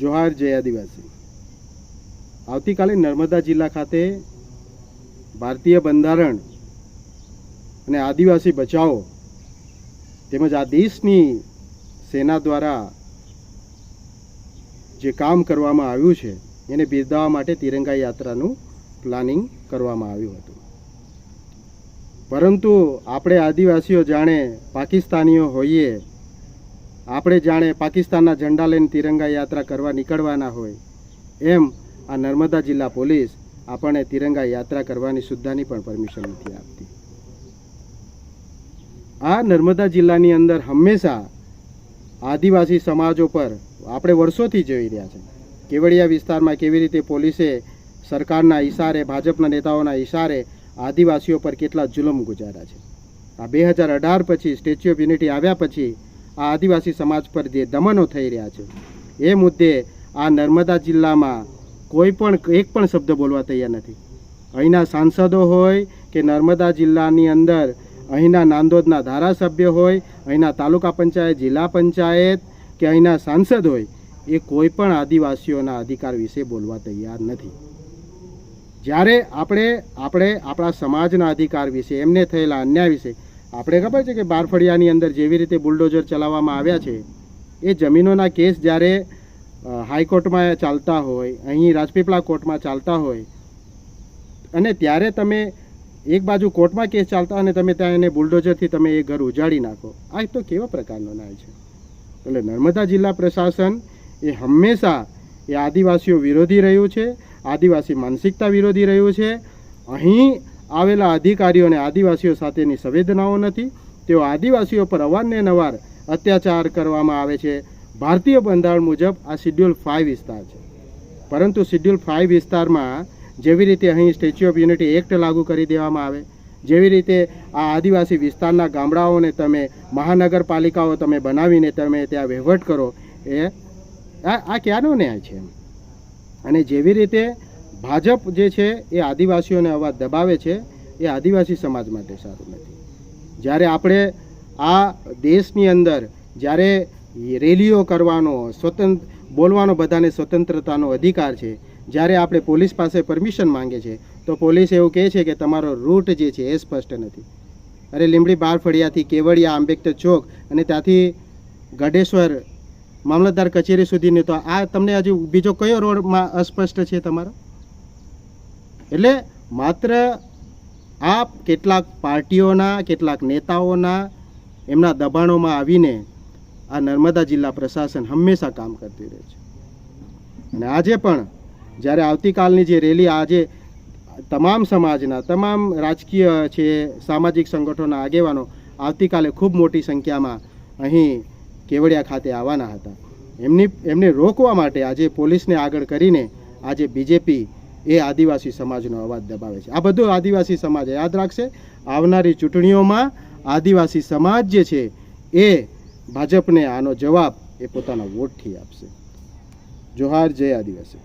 જોહાર જય આદિવાસી. આવતીકાલે નર્મદા જિલ્લા ખાતે ભારતીય બંધારણ અને આદિવાસી બચાવો તેમજ આ દેશની સેના દ્વારા જે કામ કરવામાં આવ્યું છે, એને બિરદાવવા માટે તિરંગા યાત્રાનું પ્લાનિંગ કરવામાં આવ્યું હતું. પરંતુ આપણે આદિવાસીઓ જાણે પાકિસ્તાનીઓ હોઈએ આપણે જાણે પાકિસ્તાનના ઝંડા લઈને તિરંગા યાત્રા કરવા નીકળવાના હોય. એમ આ નર્મદા જિલ્લા પોલીસ આપણને તિરંગા યાત્રા કરવાની સુદ્ધાની પણ પરમિશન નથી આપતી. આ નર્મદા જિલ્લાની અંદર હંમેશા આદિવાસી સમાજો પર આપણે વર્ષોથી જોઈ રહ્યા છે. કેવડિયા વિસ્તારમાં કેવી રીતે પોલીસે સરકારના ઈશારે, ભાજપના નેતાઓના ઈશારે આદિવાસીઓ પર કેટલા જુલમ ગુજાર્યા છે. આ બે હજાર અઢાર પછી સ્ટેચ્યુ ઓફ યુનિટી આવ્યા પછી આ આદિવાસી સમાજ પર જે દમનો થઈ રહ્યા છે, એ મુદ્દે આ નર્મદા જિલ્લામાં કોઈ પણ એક પણ શબ્દ બોલવા તૈયાર નથી. અહીંના સાંસદો હોય કે નર્મદા જિલ્લાની અંદર અહીંના નાંદોદના ધારાસભ્ય હોય, અહીંના તાલુકા પંચાયત, જિલ્લા પંચાયત કે અહીંના સાંસદ હોય, એ કોઈ પણ આદિવાસીઓના અધિકાર વિશે બોલવા તૈયાર નથી. જ્યારે આપણે આપણે આપણા સમાજના અધિકાર વિશે, એમને થયેલા અન્યાય વિશે આપણે ખબર છે કે બારફળિયાની અંદર જેવી રીતે બુલડોઝર ચલાવવામાં આવ્યા છે, એ જમીનોના કેસ જ્યારે હાઈકોર્ટમાં ચાલતા હોય, અહીં રાજપીપળા કોર્ટમાં ચાલતા હોય, અને ત્યારે તમે એક બાજુ કોર્ટમાં કેસ ચાલતા અને તમે ત્યાં એને બુલડોઝરથી તમે એ ઘર ઉજાડી નાખો. આ તો કેવા પ્રકારનો ન્યાય છે? એટલે નર્મદા જિલ્લા પ્રશાસન એ હંમેશા એ આદિવાસીઓ વિરોધી રહ્યું છે, આદિવાસી માનસિકતા વિરોધી રહ્યું છે. અહીં આવેલા અધિકારીઓને આદિવાસીઓ સાથેની સંવેદનાઓ નથી. તેઓ આદિવાસીઓ પર અવારને નવાર અત્યાચાર કરવામાં આવે છે. ભારતીય બંધારણ મુજબ આ શિડ્યુલ ફાઇવ વિસ્તાર છે. પરંતુ શિડ્યુલ ફાઇવ વિસ્તારમાં જેવી રીતે અહીં સ્ટેચ્યુ ઓફ યુનિટી એક્ટ લાગુ કરી દેવામાં આવે, જેવી રીતે આ આદિવાસી વિસ્તારના ગામડાઓને તમે મહાનગરપાલિકાઓ તમે બનાવીને તમે ત્યાં વહીવટ કરો, એ આ ક્યાંનો ન્યાય છે અને જેવી રીતે ભાજપ જે છે એ આદિવાસીઓને અવાજ દબાવે છે, એ આદિવાસી સમાજ માટે સારું નથી. જ્યારે આપણે આ દેશની અંદર જ્યારે રેલીઓ કરવાનો સ્વતંત્ર બોલવાનો બધાને સ્વતંત્રતાનો અધિકાર છે, જ્યારે આપણે પોલીસ પાસે પરમિશન માંગે છે, તો પોલીસ એવું કહે છે કે તમારો રૂટ જે છે એ સ્પષ્ટ નથી. અરે લીંબડી બાર ફળિયાથી કેવડિયા, આંબેડકર ચોક અને ત્યાંથી ગઢેશ્વર, મામલતદાર કચેરી સુધીની તો આ તમને હજુ બીજો કયો રોડમાં અસ્પષ્ટ છે તમારો? એટલે માત્ર આ કેટલાક પાર્ટીઓના, કેટલાક નેતાઓના, એમના દબાણોમાં આવીને આ નર્મદા જિલ્લા પ્રશાસન હંમેશા કામ કરતી રહે છે. અને આજે પણ, જ્યારે આવતીકાલની જે રેલી, આજે તમામ સમાજના, તમામ રાજકીય છે, સામાજિક સંગઠનોના આગેવાનો આવતીકાલે ખૂબ મોટી સંખ્યામાં અહીં કેવડિયા ખાતે આવવાના હતા. એમની, એમને રોકવા માટે આજે પોલીસને આગળ કરીને આજે બીજેપી એ આદિવાસી સમાજનો અવાજ દબાવે છે. આ બધું આદિવાસી સમાજ યાદ રાખશે. આવનારી ચૂંટણીઓમાં આદિવાસી સમાજ જે છે, એ ભાજપને આનો જવાબ એ પોતાના વોટથી આપશે. જોહાર જય આદિવાસી.